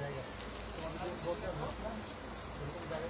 জায়গা তোমাদের বলতে হবে এরকম জায়গা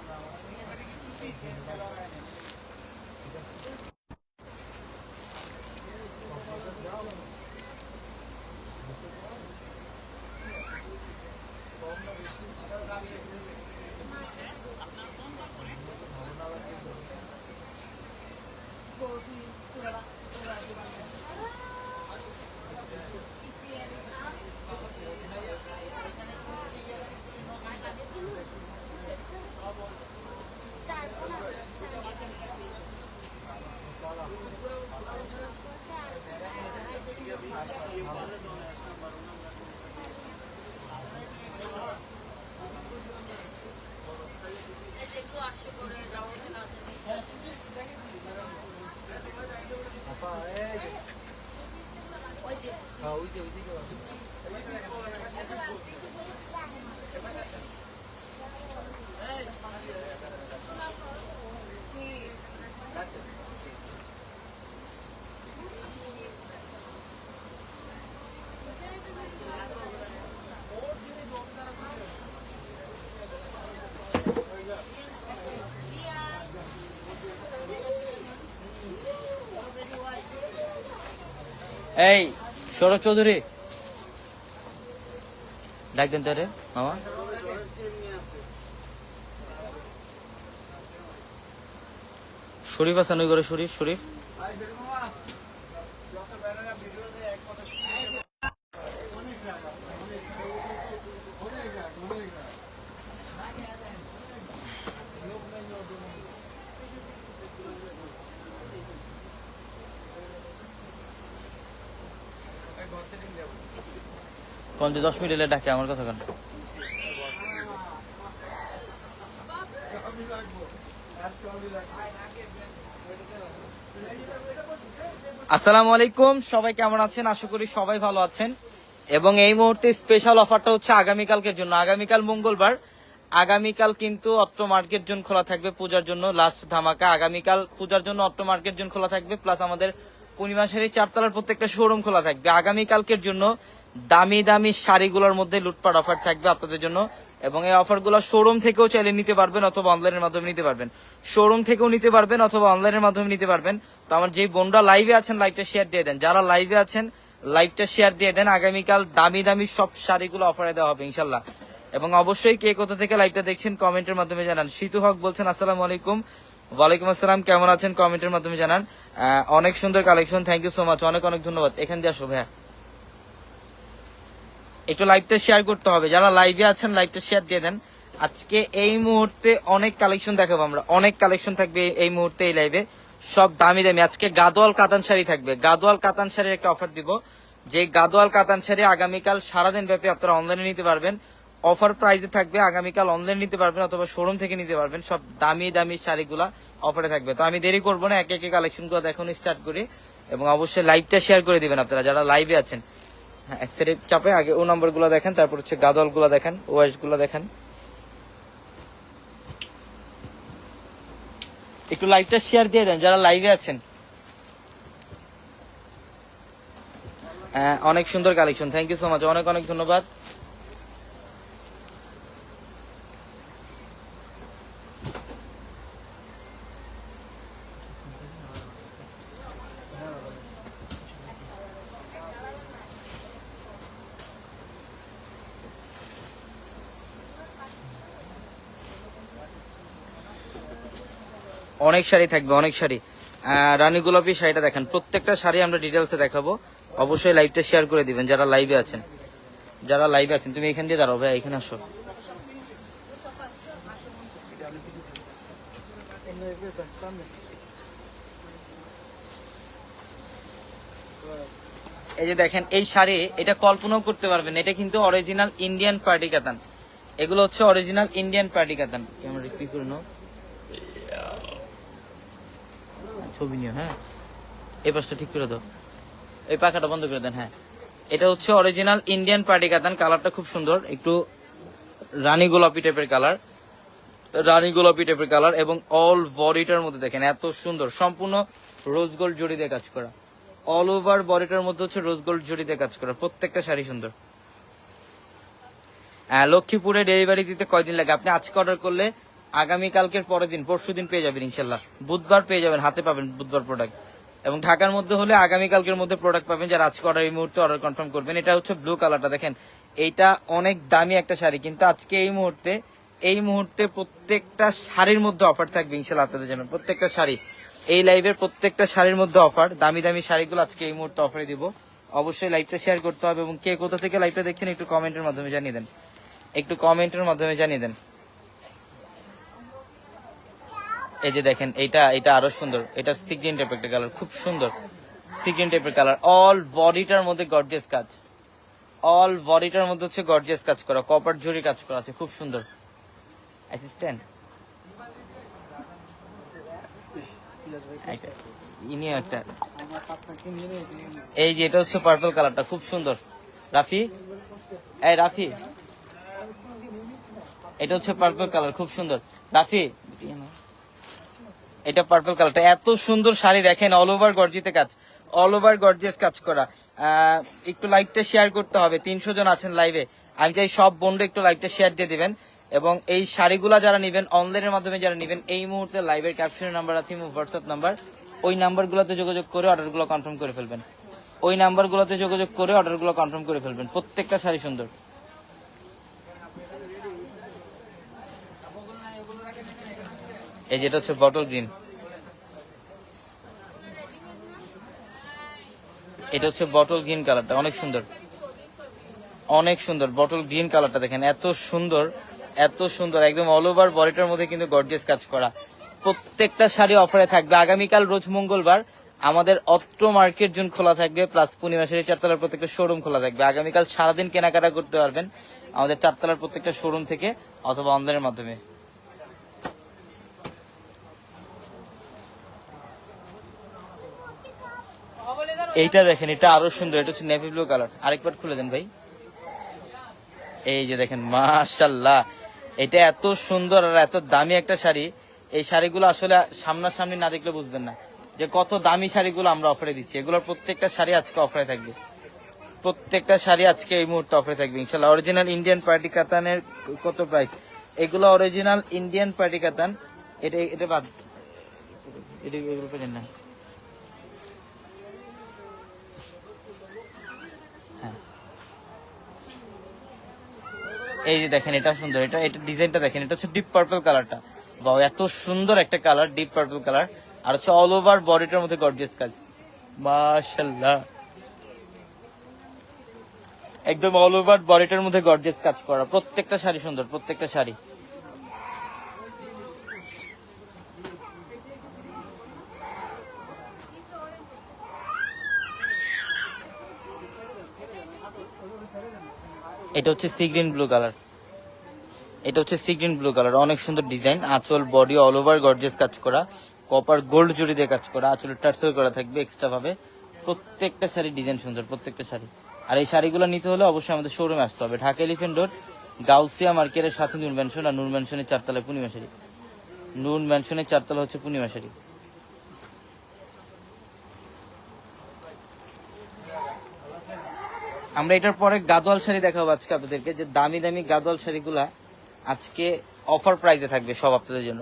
এই সৌরভ চৌধুরী। ডাক দেন তারে মামা। শরীফ আছে ওই করে শরীফ শরীফ। কোন যে দশ মিনিট এলে ডাকে, আমার কথা কেন? আসসালামু আলাইকুম, সবাই কেমন আছেন? আশা করি সবাই ভালো আছেন। এবং এই মুহূর্তে স্পেশাল অফারটা হচ্ছে আগামীকালকের জন্য। আগামীকাল মঙ্গলবার। আগামীকাল কিন্তু অত্র মার্কেট জোন খোলা থাকবে পূজার জন্য লাস্ট ধামাকা। আগামীকাল পূজার জন্য অত্র মার্কেট জোন খোলা থাকবে প্লাস আমাদের পূর্ণিমা শাড়ি চারতলার প্রত্যেকটা শোরুম খোলা থাকবে। আগামীকালকের জন্য দামি দামি শাড়িগুলোর মধ্যে লুটপাট অফার থাকবে আপনাদের জন্য। এবং এই অফারগুলো শোরুম থেকেও চাইলে নিতে পারবেন অথবা অনলাইনের মাধ্যমে নিতে পারবেন। শোরুম থেকেও নিতে পারবেন অথবা অনলাইনের মাধ্যমে নিতে পারবেন। তো আমার যেই বোনরা লাইভে আছেন লাইভটা শেয়ার দিয়ে দেন। যারা লাইভে আছেন লাইভটা শেয়ার দিয়ে দেন। আগামীকাল দামি দামি সব শাড়িগুলো অফারে দেওয়া হবে ইনশাল্লাহ এবং অবশ্যই কে কোথা থেকে লাইভটা দেখছেন, কমেন্টের মাধ্যমে জানান। শীতু হক বলছেন, আসসালামু আলাইকুম। ওয়ালাইকুম আসসালাম, কেমন আছেন? কমেন্টের মাধ্যমে জানান। অনেক সুন্দর collection thank you so much অনেক অনেক ধন্যবাদ। এখান দিয়ে আসো ভাইয়া। একটু লাইভটা শেয়ার করতে হবে। যারা লাইভে আছেন লাইভটা শেয়ার দিয়ে দেন। আজকে এই মুহূর্তে অনেক কালেকশন দেখাবো আমরা। অনেক কালেকশন থাকবে এই মুহূর্তে এই লাইভে সব দামি দামি। আজকে গাদোয়াল কাতান শাড়ি থাকবে। গাদোয়াল কাতান শাড়ির একটা অফার দিব। যে গাদোয়াল কাতান শাড়ি আগামীকাল সারাদিন ব্যাপী আপনারা অনলাইনে নিতে পারবেন। অফার প্রাইসে থাকবে, আগামীকাল অনলাইন নিতে পারবেন অথবা শোরুম থেকে নিতে পারবেন। সব দামি দামি শাড়িগুলা অফারে থাকবে। তো আমি দেরি করব না, একে একে কালেকশনগুলো এখন স্টার্ট করি। এবং অবশ্যই লাইভটা শেয়ার করে দিবেন আপনারা, যারা লাইভে আছেন। হ্যাঁ এক চাপে আগে ও নাম্বারগুলো দেখেন তারপর হচ্ছে গাদলগুলো দেখেন ওয়াইস দেখেন। একটু লাইভটা শেয়ার দিয়ে দেন যারা লাইভে আছেন। হ্যাঁ, অনেক সুন্দর collection thank you so much অনেক অনেক ধন্যবাদ। অনেক শাড়ি থাকবে, অনেক শাড়ি। রানী গোলাপি শাড়িটা দেখেন, প্রত্যেকটা শাড়ি আমরা ডিটেলসে দেখাবো। অবশ্যই লাইভটা শেয়ার করে দিবেন, যারা লাইভে আছেন। যারা লাইভে আছেন, তুমি এখান দিয়ে দাঁড়াও, ভাই, এখানে আসো। এই যে দেখেন, এই শাড়ি, এটা কল্পনাও করতে পারবেন, এটা কিন্তু অরিজিনাল ইন্ডিয়ান পার্টি কাতান এগুলো হচ্ছে original Indian party katan camera repeat করে নাও। ছবি নিও হ্যাঁ? এই পাশটা ঠিক করে দাও। এই পাখাটা বন্ধ করে দেন হ্যাঁ। এটা হচ্ছে অরিজিনাল ইন্ডিয়ান পার্টি কাতান কালারটা খুব সুন্দর একটু রানী গোলাপি টাইপের কালার। রানী গোলাপি টাইপের কালার এবং অল বডিটার মধ্যে দেখেন এত সুন্দর সম্পূর্ণ রোজ গোল্ড জড়ি দিয়ে কাজ করা। অল ওভার বডিটার মধ্যে হচ্ছে রোজ গোল্ড জড়ি দিয়ে কাজ করা প্রত্যেকটা শাড়ি সুন্দর। আহ, লক্ষ্মীপুরে ডেলিভারি দিতে কয়দিন লাগে? আপনি আজকে অর্ডার করলে আগামী কালকের পরের দিন, পরশু দিন পেয়ে যাবেন ইনশাল্লাহ বুধবার পেয়ে যাবেন, হাতে পাবেন বুধবার প্রোডাক্ট এবং ঢাকার মধ্যে হলে আগামী কালকের মধ্যে প্রোডাক্ট পাবেন যারা আজকে অর্ডার এই মুহূর্তে অর্ডার কনফার্ম করবেন। এটা হচ্ছে ব্লু কালারটা দেখেন। এইটা অনেক দামি একটা শাড়ি, কিন্তু আজকে এই মুহূর্তে এই মুহূর্তে প্রত্যেকটা শাড়ির মধ্যে অফার থাকবে ইনশাল্লাহ আপনাদের জন্য। প্রত্যেকটা শাড়ি, এই লাইভের প্রত্যেকটা শাড়ির মধ্যে অফার দামি দামি শাড়িগুলো আজকে এই মুহূর্তে অফারে দিব। অবশ্যই লাইভটা শেয়ার করতে হবে এবং কে কোথা থেকে লাইভটা দেখছেন, একটু কমেন্টের মাধ্যমে জানিয়ে দেন। একটু কমেন্টের মাধ্যমে জানিয়ে দেন। এই যে দেখেন এটা এটা আরও সুন্দর। এটা সিগ্রিন টাইপের একটা কালার খুব সুন্দর। সিগ্রিন টাইপের কালার অল বডিটার মধ্যে গর্জিয়াস কাজ। অল বডিটার মধ্যে হচ্ছে গর্জিয়াস কাজ করা কপার জরি কাজ করা আছে, খুব সুন্দর। অ্যাসিস্ট্যান্ট ইনি একটা। এই যে এটা হচ্ছে পার্পল কালারটা খুব সুন্দর। রাফি? এই রাফি। এটা হচ্ছে পার্পল কালার খুব সুন্দর। রাফি? এটা পার্পল কালারটা এত সুন্দর শাড়ি দেখেন অল ওভার গর্জিতে কাজ অল ওভার গর্জিয়াস কাজ করা। একটু লাইভটা শেয়ার করতে হবে, তিনশো জন আছেন লাইভে আমি চাই সব বন্ধু একটু লাইভটা শেয়ার দিয়ে দিবেন। এবং এই শাড়িগুলা যারা নেবেন অনলাইনের মাধ্যমে যারা নেবেন, এই মুহূর্তে লাইভের ক্যাপশনের নাম্বার আছে হোয়াটসঅ্যাপ নাম্বার ওই নাম্বারগুলোতে যোগাযোগ করে অর্ডারগুলো কনফার্ম করে ফেলবেন। ওই নাম্বারগুলোতে যোগাযোগ করে অর্ডারগুলো কনফার্ম করে ফেলবেন। প্রত্যেকটা শাড়ি সুন্দর। এই যেটা হচ্ছে বটল গ্রিন এটা হচ্ছে বটল গ্রিন কালারটা অনেক সুন্দর। অনেক সুন্দর বটল গ্রিন কালারটা দেখেন, এত সুন্দর এত সুন্দর, একদম অল ওভার বডিটার মধ্যে কিন্তু গর্জিয়াস কাজ করা। প্রত্যেকটা শাড়ি অফারে থাকবে। আগামীকাল রোজ মঙ্গলবার আমাদের অত্র মার্কেট জুন খোলা থাকবে প্লাস পূর্ণিমা শাড়ি চারতলার প্রত্যেকটা শোরুম খোলা থাকবে। আগামীকাল সারাদিন কেনাকাটা করতে পারবেন আমাদের চারতলার প্রত্যেকটা শোরুম থেকে অথবা অনলাইনের মাধ্যমে। এইটা দেখেন, এটা আরও সুন্দর, এটা হচ্ছে নেভি ব্লু কালার আরেকবার খুলে দেন ভাই। এই যে দেখেন মাশাল্লাহ এটা এত সুন্দর আর এত দামি একটা শাড়ি। এই শাড়িগুলো আসলে সামনাসামনি না দেখলে বুঝবেন না। যে কত দামি শাড়িগুলো আমরা অফারে দিচ্ছি। এগুলোর প্রত্যেকটা শাড়ি আজকে অফারে থাকবে। প্রত্যেকটা শাড়ি আজকে এই মুহূর্তে অফারে থাকবে ইনশাল্লাহ অরিজিনাল ইন্ডিয়ান পার্টি কাতানের কত প্রাইস এগুলো অরিজিনাল ইন্ডিয়ান পার্টি কাতান। এটা এটা বাদ। এটা না। এই যে দেখেন, এটা সুন্দর। এটা এটা ডিজাইনটা দেখেন, এটা হচ্ছে ডিপ পার্পল কালারটা বা এত সুন্দর একটা কালার ডিপ পার্পল কালার আর হচ্ছে অল ওভার বডিটার মধ্যে গর্জিয়াস কাজ। মাশাল্লাহ একদম অল ওভার বডিটার মধ্যে গর্জিয়াস কাজ করা। প্রত্যেকটা শাড়ি সুন্দর, প্রত্যেকটা শাড়ি। এটা হচ্ছে সি গ্রিন ব্লু কালার এটা হচ্ছে সি গ্রিন ব্লু কালার অনেক সুন্দর ডিজাইন আঁচল বডি অল ওভার গর্জিয়াস কাজ করা। কপার গোল্ড জুড়ি দিয়ে কাজ করা। আঁচলে টার্সেল করা থাকবে এক্সট্রা ভাবে। প্রত্যেকটা শাড়ি ডিজাইন সুন্দর, প্রত্যেকটা শাড়ি। আর এই শাড়িগুলো নিতে হলে অবশ্যই আমাদের শোরুমে আসতে হবে। ঢাকা এলিফেন্ট রোড গাউসিয়া মার্কেটের সাথে নূর ম্যানশন আর নূর ম্যানশনের চারতলায় পূর্ণিমা শাড়ি। নুন ম্যানশনের চারতলা হচ্ছে পূর্ণিমা শাড়ি। আমরা এটার পরে গাদোয়াল শাড়ি দেখাবো আজকে আপনাদেরকে, যে দামি দামি গাদোয়াল শাড়িগুলা আজকে অফার প্রাইসে থাকবে সব আপনাদের জন্য।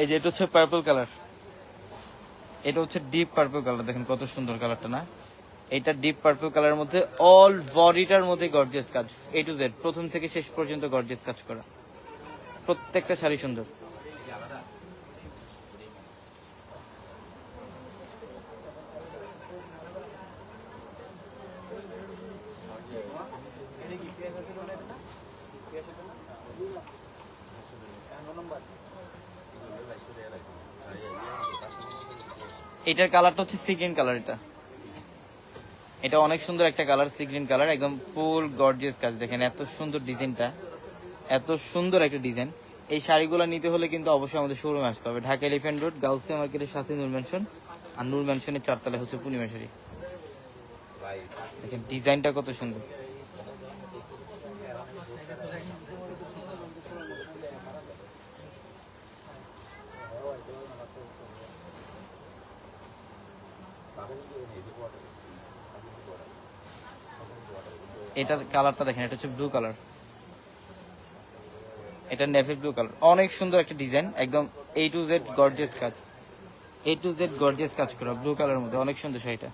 এই যে এটা হচ্ছে পার্পল কালার এটা হচ্ছে ডিপ পার্পল কালার দেখেন কত সুন্দর কালারটা না? এটা ডিপ পার্পল কালারের মধ্যে অল বডিটার মধ্যে গর্জিয়াস কাজ এ টু জেড প্রথম থেকে শেষ পর্যন্ত গর্জিয়াস কাজ করা। প্রত্যেকটা শাড়ি সুন্দর। এটার কালারটা হচ্ছে সি গ্রিন কালার এটা। এটা অনেক সুন্দর একটা কালার সি গ্রিন কালার একদম ফুল গর্জিয়াস কাজ। দেখেন এত সুন্দর ডিজাইনটা এত সুন্দর একটা ডিজাইন এই শাড়িগুলো নিতে হলে কিন্তু অবশ্যই আমাদের শোরুমে আসতে হবে। ঢাকা এলিফেন্ট রোড গাউসিয়া মার্কেটের সাথে নূর ম্যানশন আর নূর ম্যানশনের চারতলায় হচ্ছে পূর্ণিমা শাড়ি দেখেন ডিজাইনটা কত সুন্দর। এটার কালারটা দেখেন, এটা হচ্ছে ব্লু কালার এটা নেভি ব্লু কালার অনেক সুন্দর একটা ডিজাইন একদম এ টু জেড গর্জিয়াস কাজ। এ টু জেড গর্জিয়াস কাজ করা ব্লু কালারের মধ্যে। অনেক সুন্দর শাড়িটা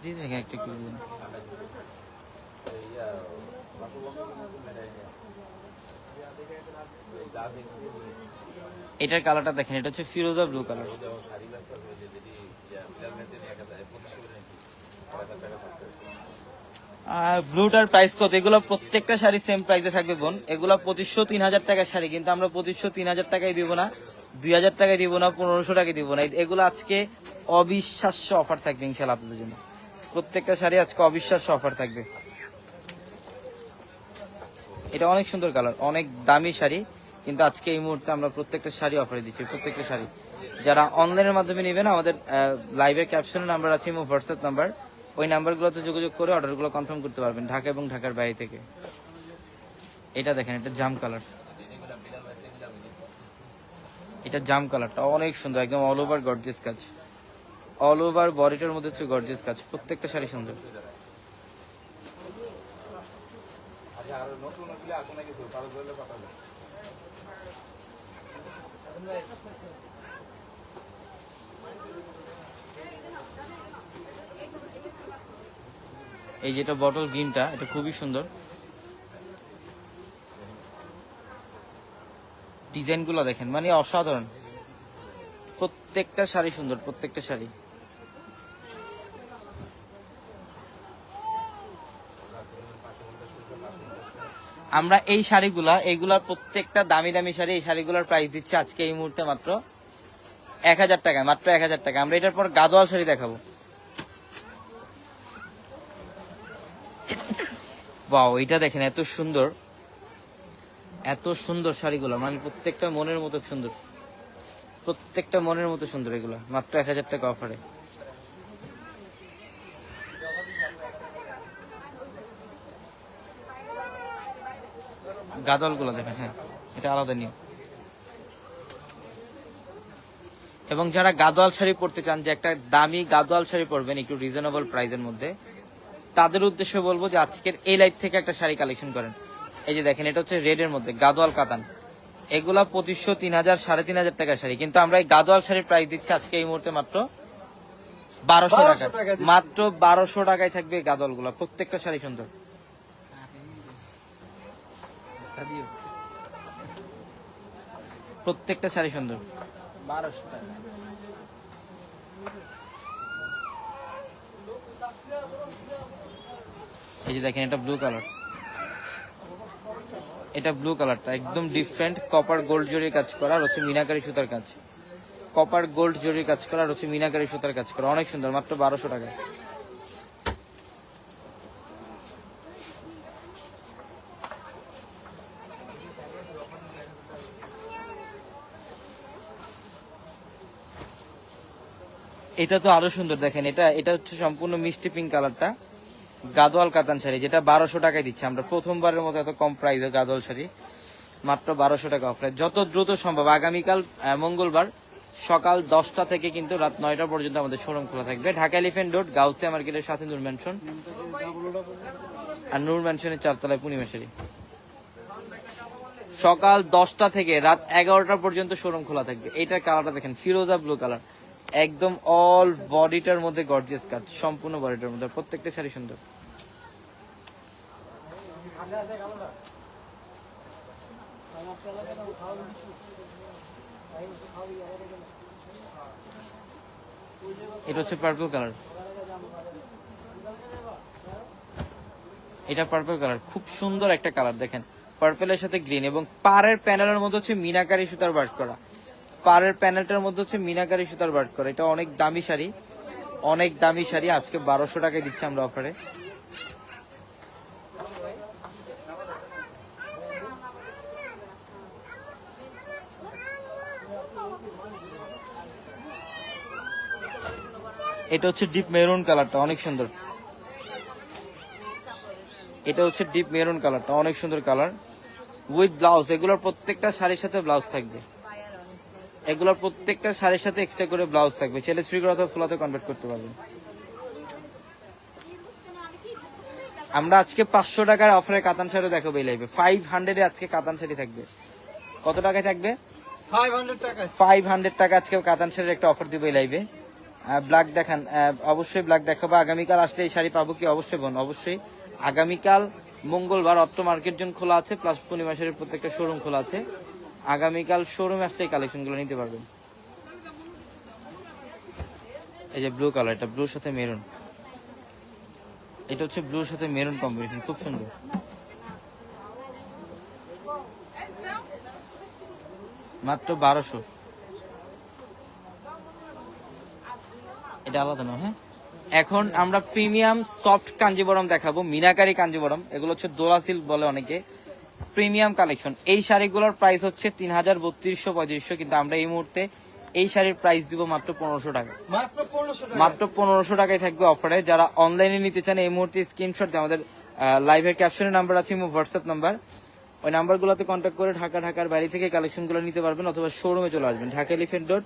দিয়ে দেখেন একটা একটু দিন। এটার কালারটা দেখেন, এটা হচ্ছে ফিরোজা ব্লু কালার ব্লুটার প্রাইস কত? এগুলো প্রত্যেকটা শাড়ি সেম প্রাইসে থাকবে, বোন। এগুলো পঁচিশশো তিন হাজার টাকার শাড়ি, কিন্তু আমরা পঁচিশশো তিন হাজার টাকায় দিব না, দুই হাজার টাকায় দিব না, পনেরোশো টাকায় দিব না। এগুলো আজকে অবিশ্বাস্য অফার থাকবে ইনশাল্লাহ আপনাদের জন্য। প্রত্যেকটা শাড়ি আজকে অবিশ্বাস্য অফার থাকবে। এটা অনেক সুন্দর কালার অনেক দামি শাড়ি। কিন্তু আজকে এই মুহূর্তে আমরা প্রত্যেকটা শাড়ি অফারে দিচ্ছি, প্রত্যেকটা শাড়ি। যারা অনলাইনের মাধ্যমে নেবেন, আমাদের লাইভের ক্যাপশনের নাম্বার আছে এবং হোয়াটসঅ্যাপ নাম্বার ওই নাম্বারগুলোতে যোগাযোগ করে অর্ডারগুলো কনফার্ম করতে পারবেন ঢাকা এবং ঢাকার বাইরে থেকে। এটা দেখেন, এটা জাম কালার এটা জাম কালারটা অনেক সুন্দর, একদম অল ওভার গর্জিয়াস কাজ। অল ওভার বডিটার মধ্যে হচ্ছে গর্জিয়াস কাজ, প্রত্যেকটা শাড়ি সুন্দর। এই যেটা বটল গ্রিনটা এটা খুবই সুন্দর। ডিজাইন ডিজাইনগুলো দেখেন মানে অসাধারণ। প্রত্যেকটা শাড়ি সুন্দর, প্রত্যেকটা শাড়ি। আমরা এই শাড়িগুলা এইগুলা প্রত্যেকটা দামি দামি শাড়ি এই শাড়িগুলোর প্রাইস দিচ্ছে আজকে এই মুহূর্তে মাত্র এক হাজার টাকায় মাত্র এক হাজার টাকা। আমরা এটার পর গাদোয়াল শাড়ি দেখাবো। এটা দেখেন, এত সুন্দর। এত সুন্দর শাড়িগুলো মানে প্রত্যেকটা মনের মতো সুন্দর। প্রত্যেকটা মনের মতো সুন্দর এগুলো, মাত্র এক হাজার টাকা অফারে গাদলগুলো দেখেন হ্যাঁ এটা আলাদা নিয়ম। এবং যারা গাদোয়াল শাড়ি পরতে চান যে একটা দামি গাদোয়াল শাড়ি পরবেন একটু রিজনেবল প্রাইসের মধ্যে তাদের উদ্দেশ্যে বলব যে আজকের এই লাইফ থেকে একটা শাড়ি কালেকশন করেন। এই যে দেখেন এটা হচ্ছে রেড এর মধ্যে গাদোয়াল কাতান। এগুলা পঁচিশশো তিন হাজার সাড়ে তিন হাজার টাকার শাড়ি। কিন্তু আমরা এই গাদোয়াল শাড়ির প্রাইস দিচ্ছি আজকে এই মুহূর্তে মাত্র বারোশো টাকা। টাকা মাত্র বারোশো টাকায় থাকবে গাদোয়ালগুলা প্রত্যেকটা শাড়ি সুন্দর। প্রত্যেকটা শাড়ি সুন্দর। বারোশো টাকা। এই যে দেখেন এটা ব্লু কালার এটা ব্লু কালারটা একদম ডিফারেন্ট কপার গোল্ড জরির কাজ করা আর হচ্ছে মিনাকারি সুতার কাজ। কপার গোল্ড জরির কাজ করা আর হচ্ছে মিনাকারি সুতার কাজ করা অনেক সুন্দর মাত্র বারোশো টাকা এটা তো আরও সুন্দর দেখেন, এটা এটা হচ্ছে সম্পূর্ণ মিষ্টি পিঙ্ক কালারটা গাদোয়াল কাতান শাড়ি, যেটা বারোশো টাকায় দিচ্ছি আমরা। প্রথমবারের মতো এত কম প্রাইসে গাদোয়াল শাড়ি। মাত্র বারোশো টাকা অফারে যত দ্রুত সম্ভব, আগামীকাল মঙ্গলবার সকাল দশটা থেকে কিন্তু রাত নয়টা পর্যন্ত আমাদের শোরুম খোলা থাকবে। ঢাকা এলিফেন্ট রোড গাউসিয়া মার্কেটের সাথে নূর ম্যানশন আর নূর ম্যানশনের চারতলায় পূর্ণিমা শাড়ি। সকাল দশটা থেকে রাত এগারোটা পর্যন্ত শোরুম খোলা থাকবে। এইটার কালারটা দেখেন, ফিরোজা ব্লু কালার একদম অল বডিটার মধ্যে গর্জিয়াস কাজ, সম্পূর্ণ বডিটার মধ্যে, প্রত্যেকটা শাড়ি সুন্দর। এটা হচ্ছে পার্পল কালার এটা পার্পল কালার খুব সুন্দর একটা কালার দেখেন। পার্পেলের সাথে গ্রিন এবং পাড়ের প্যানেলের মধ্যে হচ্ছে মিনাকারি সুতার বার্ট করা। পাড়ের প্যানেলটার মধ্যে হচ্ছে মিনাকারি সুতার বার্ড করে। এটা অনেক দামি শাড়ি। অনেক দামি শাড়ি। আজকে বারোশো টাকায় দিচ্ছি আমরা অফারে। এটা হচ্ছে ডিপ মেরুন কালারটা, অনেক সুন্দর। এটা হচ্ছে ডিপ মেরুন কালারটা, অনেক সুন্দর কালার। উইথ ব্লাউজ, এগুলোর প্রত্যেকটা শাড়ির সাথে ব্লাউজ থাকবে। এগুলোর প্রত্যেকটা শাড়ির সাথে এক্সট্রা করে ব্লাউজ থাকবে। ছেলে স্ত্রী করে অথবা ফুলাতে কনভার্ট করতে পারবেন। আমরা আজকে পাঁচশো টাকার অফারে কাতান শাড়ি দেখাবো এই লাইভে ফাইভ হান্ড্রেডে আজকে কাতান শাড়ি থাকবে। কত টাকায় থাকবে? ফাইভ হান্ড্রেড টাকা আজকে কাতান শাড়ির একটা অফার দিব এই লাইভে ব্ল্যাক দেখান অবশ্যই ব্ল্যাক দেখাবো। আগামীকাল আসলে এই শাড়ি পাবো কি? অবশ্যই বোন অবশ্যই। আগামীকাল মঙ্গলবার অত্র মার্কেট জোন খোলা আছে প্লাস পূর্ণিমা শাড়ির প্রত্যেকটা শোরুম খোলা আছে। আগামীকাল শোরুমে এই কালেকশনগুলো নিতে পারবেন। এই যে ব্লু কালার এটা ব্লুর সাথে মেরুন এটা হচ্ছে ব্লুর সাথে মেরুন কম্বিনেশন খুব সুন্দর। মাত্র বারোশো। এটা আলাদা না হ্যাঁ? এখন আমরা প্রিমিয়াম সফট কাঞ্জিবরম দেখাবো, মিনাকারি কাঞ্জিবরম। এগুলো হচ্ছে দোলা সিল্ক বলে অনেকে। Premium collection. এই শাড়িগুলোর প্রাইস হচ্ছে তিন হাজার বত্রিশশো পঁয়ত্রিশশো কিন্তু আমরা এই মুহূর্তে এই শাড়ির প্রাইস দিব মাত্র পনেরোশো টাকা। মাত্র পনেরোশো টাকা। টাকায় থাকবে অফারে যারা অনলাইনে নিতে চান এই মুহূর্তে স্ক্রিনশট আমাদের লাইভের ক্যাপশনের নাম্বার আছে হোয়াটসঅ্যাপ নাম্বার ওই নাম্বারগুলোতে কন্ট্যাক্ট করে ঢাকা ঢাকার বাইরে থেকে কালেকশনগুলো নিতে পারবেন অথবা শোরুমে চলে আসবেন। ঢাকা এলিফেন্ট রোড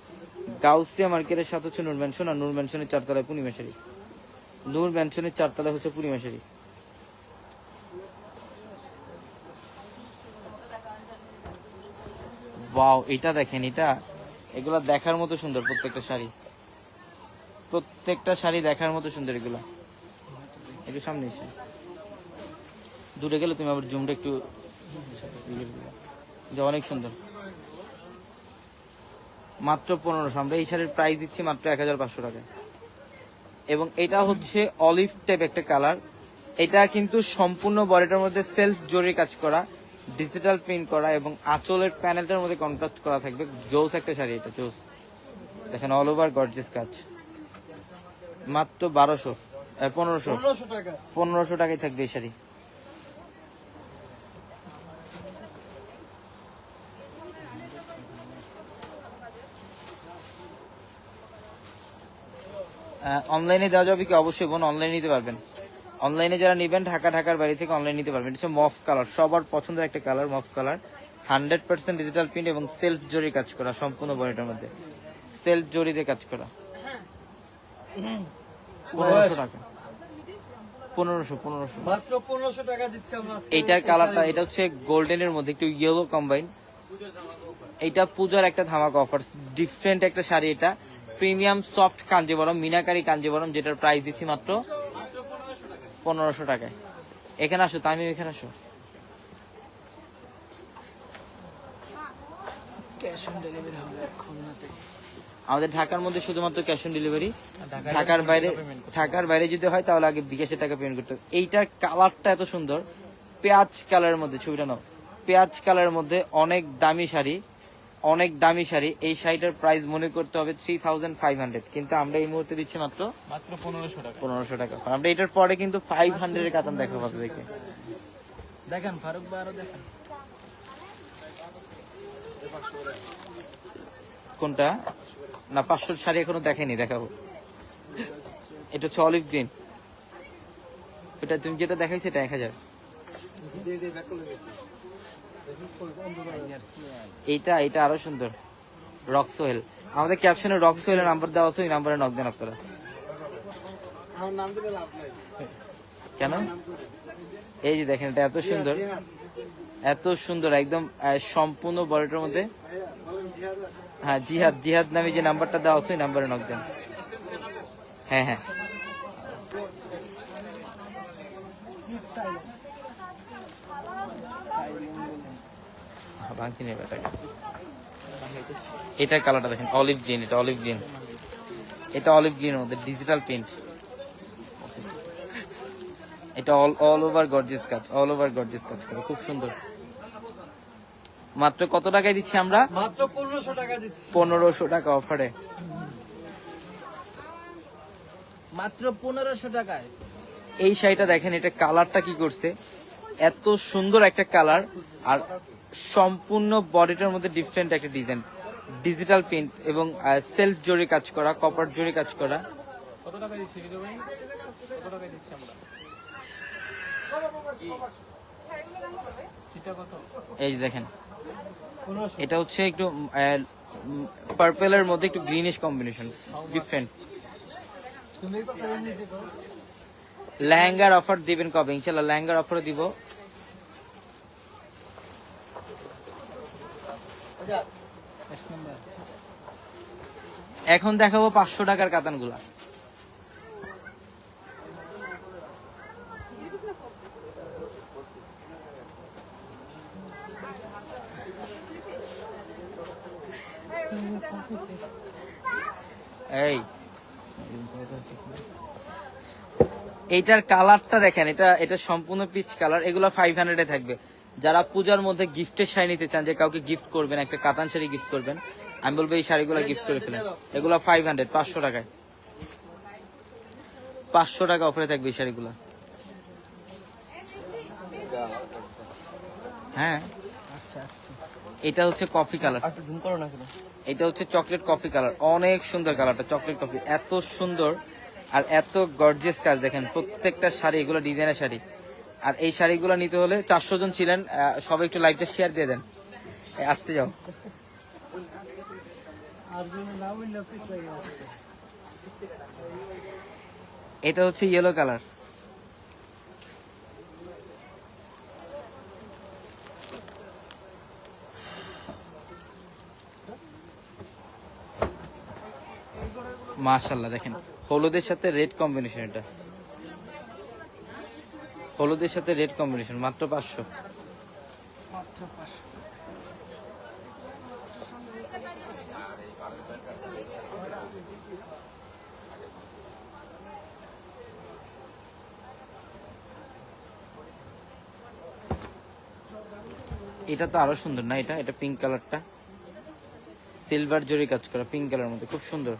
গাউসিয়া মার্কেটের সাথে হচ্ছে নূর ম্যানশন আর নূর ম্যানশনের চারতলায় পূর্ণিমাশারি নূর ম্যানশনের চারতলায় হচ্ছে পূর্ণিমাশারি ওয়াও এটা দেখেন, এটা এগুলা দেখার মতো সুন্দর প্রত্যেকটা শাড়ি। প্রত্যেকটা শাড়ি দেখার মতো সুন্দর এগুলা। একটু সামনে এসে। দূরে গেলে তুমি আবার জুমটা একটু যে অনেক সুন্দর। মাত্র পনেরোশো, আমরা এই শাড়ির প্রাইস দিচ্ছি মাত্র এক হাজার পাঁচশো টাকা। এবং এটা হচ্ছে অলিভ টাইপ একটা কালার এটা কিন্তু সম্পূর্ণ বডিটার মধ্যে সেলফ জরি কাজ করা। ডিজিটাল প্রিন্ট করা এবং আঁচলের প্যানেলটার মধ্যে কন্ট্রাস্ট করা থাকবে। জোস একটা শাড়ি এটা জোস। দেখেন অল ওভার গর্জেস কাজ। মাত্র বারোশো পনেরোশো। পনেরোশো টাকায় থাকবে এই শাড়ি। অনলাইনে দেওয়া যাবে কি? অবশ্যই বোন অনলাইনে নিতে পারবেন। অনলাইনে যারা নেবেন ঢাকা ঢাকার বাড়ি থেকে অনলাইন নিতে পারবেন। এটা হচ্ছে মফ কালার সবার পছন্দের একটা colour mauve colour hundred percent digital print এবং সেলফ জরি কাজ করা সম্পূর্ণ বডিটার মধ্যে। সেলফ জরি দিয়ে কাজ করা। পনেরোশো টাকা। পনেরোশো পনেরোশো। মাত্র পনেরোশো টাকা দিচ্ছি আমরা এইটার কালারটা এটা হচ্ছে গোল্ডেনের মধ্যে একটু ইয়েলো কম্বাইন এটা পূজার একটা ধামাকা অফার ডিফারেন্ট একটা শাড়ি এটা। প্রিমিয়াম সফট কাঞ্জিবরম মিনাকারি কাঞ্জিবরম যেটার প্রাইস দিচ্ছি মাত্র পনেরোশো টাকায়। এখানে আসো তামিম এখানে আসো। ক্যাশ অন ডেলিভারি হবে খুলনাতে আমাদের ঢাকার মধ্যে শুধুমাত্র ক্যাশ অন ডেলিভারি। ঢাকার বাইরে ঢাকার বাইরে যদি হয় তাহলে আগে বিকাশের টাকা পেমেন্ট করতে হবে। এইটার কালারটা এত সুন্দর। পেঁয়াজ কালারের মধ্যে ছবিটা নাও। পেঁয়াজ কালারের মধ্যে অনেক দামি শাড়ি। অনেক দামি শাড়ি। এই শাড়িটার প্রাইস মনে করতে হবে থ্রি থাউজেন্ড ফাইভ হান্ড্রেড কিন্তু আমরা এই মুহূর্তে দিচ্ছি মাত্র মাত্র পনেরোশো টাকা। পনেরোশো টাকা আমরা এটার পরে কিন্তু ফাইভ হান্ড্রেডের কাতান দেখাবো আপনাদেরকে। দেখেন ফারুক বা আরও দেখেন। কোনটা? না পাঁচশোর শাড়ি এখনও দেখেনি দেখাবো। এটা হচ্ছে অলিভ গ্রিন এটা তুমি যেটা দেখাইছে এটা এক হাজার। এইটা এটা আরও সুন্দর। রক সোহেল। আমাদের ক্যাপশনে রক সোহেলের নাম্বার দেওয়া আছে ওই নাম্বারে নক দেন আপনারা। কেন? এই যে দেখেন এটা এত সুন্দর। এত সুন্দর একদম সম্পূর্ণ বডিটার মধ্যে। হ্যাঁ জিহাদ জিহাদ নামে যে নাম্বারটা দেওয়া আছে ওই নাম্বারে নক দেন। হ্যাঁ হ্যাঁ। ভাঙতি নেবে এটাকে এটার কালারটা দেখেন অলিভ গ্রিন এটা অলিভ গ্রিন এটা অলিভ গ্রিনের মধ্যে ডিজিটাল প্রিন্ট এটা অল অল ওভার গর্জিয়াস কাজ অল ওভার গর্জিয়াস কাজ করে খুব সুন্দর। মাত্র কত টাকায় দিচ্ছি আমরা? মাত্র পনেরোশো টাকা দিচ্ছি। পনেরোশো টাকা অফারে। মাত্র পনেরোশো টাকায়। এই শাড়িটা দেখেন এটা কালারটা কি করছে? এত সুন্দর একটা কালার আর সম্পূর্ণ বডিটার মধ্যে ডিফারেন্ট একটা ডিজাইন ডিজিটাল প্রিন্ট এবং সেলফ জরি কাজ করা কপার জরি কাজ করা। এই দেখেন। এটা হচ্ছে একটু পার্পেলের মধ্যে একটু গ্রিনিশ কম্বিনেশন ডিফারেন্ট লেহেঙ্গার অফার দিবেন কবে? ইনশাল্লাহ লেহেঙ্গার অফারও দিব এক নম্বর এখন দেখাবো পাঁচশো টাকার কাতানগুলা। এই। এইটার কালারটা দেখেন, এটা এটা সম্পূর্ণ পিচ কালার, এগুলো ফাইভ হান্ড্রেডে থাকবে। যারা পূজার মধ্যে গিফটের শাড়ি নিতে চান যে কাউকে গিফট করবেন একটা কাতান শাড়ি গিফট করবেন আমি বলব এই শাড়িগুলো গিফট করে ফেলেন। এগুলো ফাইভ হান্ড্রেড পাঁচশো টাকায়। পাঁচশো টাকা অফারে থাকবে এই শাড়িগুলো। হ্যাঁ। আচ্ছা আচ্ছা এটা হচ্ছে কফি কালার না কেন? এটা হচ্ছে চকলেট কফি কালার অনেক সুন্দর কালারটা চকলেট কফি এত সুন্দর আর এত গর্জিয়াস কাজ। দেখেন প্রত্যেকটা শাড়ি এগুলো ডিজাইনের শাড়ি। আর এই শাড়িগুলো নিতে হলে চারশো জন ছিলেন সবাই একটু লাইভটা শেয়ার দিয়ে দেন। আসতে যাও। এটা হচ্ছে ইয়েলো কালার মাশাল্লাহ দেখেন, হলুদের সাথে রেড কম্বিনেশন এটা। হলুদের সাথে রেড কম্বিনেশন মাত্র পাঁচশো। মাত্র পাঁচশো। এটা তো আরও সুন্দর না এটা? এটা পিঙ্ক কালারটা সিলভার জরি কাজ করা পিঙ্ক কালার মধ্যে খুব সুন্দর।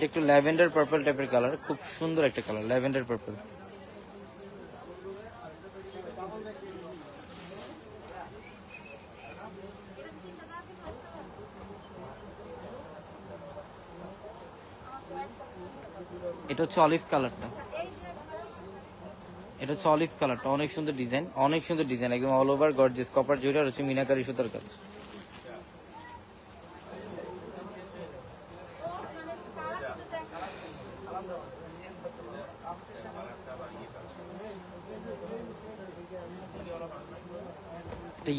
এটা একটু ল্যাভেন্ডার পার্পল টাইপের কালার, খুব সুন্দর একটা কালার, ল্যাভেন্ডার পার্পল। এটা হচ্ছে অলিভ কালারটা। এটা হচ্ছে অলিভ কালারটা, অনেক সুন্দর ডিজাইন, অনেক সুন্দর ডিজাইন, একদম অল ওভার গর্জিয়াস কপার জুড়ে আর হচ্ছে মিনাকারি সুতার কাজ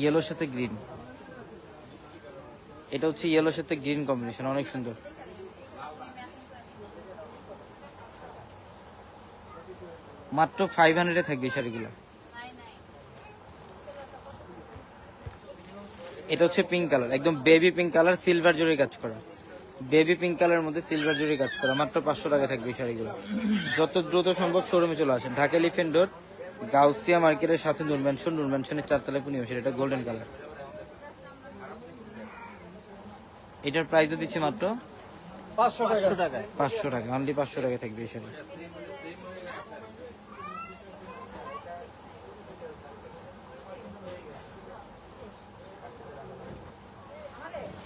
ইয়েলোর সাথে গ্রিন এটা হচ্ছে ইয়েলোর সাথে গ্রিন কম্বিনেশন অনেক সুন্দর। মাত্র ফাইভ হান্ড্রেডে থাকবে শাড়িগুলো। এটা হচ্ছে পিঙ্ক কালার একদম বেবি পিঙ্ক কালার সিলভার জুড়ে কাজ করা। বেবি পিঙ্ক কালারের মধ্যে সিলভার জুড়ে কাজ করা, মাত্র পাঁচশো টাকা থাকবে শাড়িগুলো। যত দ্রুত সম্ভব শোরুমে চলে আসেন। ঢাকা এলিফেন্ট রোড গাউসিয়া মার্কেটের সাথে নূর ম্যানশন নূর ম্যানশনের চারতলায় পুনিমেশের এটা গোল্ডেন কালার এটার প্রাইসও দিচ্ছি মাত্র পাঁচশো টাকা। পাঁচশো টাকা অনলি পাঁচশো টাকা থাকবে এই শাড়ি।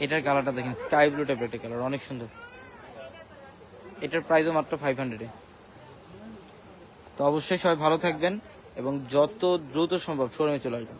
এটার কালারটা দেখেন স্কাই ব্লু টাইপের একটা কালার অনেক সুন্দর। এটার প্রাইসও মাত্র ফাইভ হান্ড্রেডে তো অবশ্যই সবাই ভালো থাকবেন। এবং যত দ্রুত সম্ভব শোরুমে চলে আসবেন।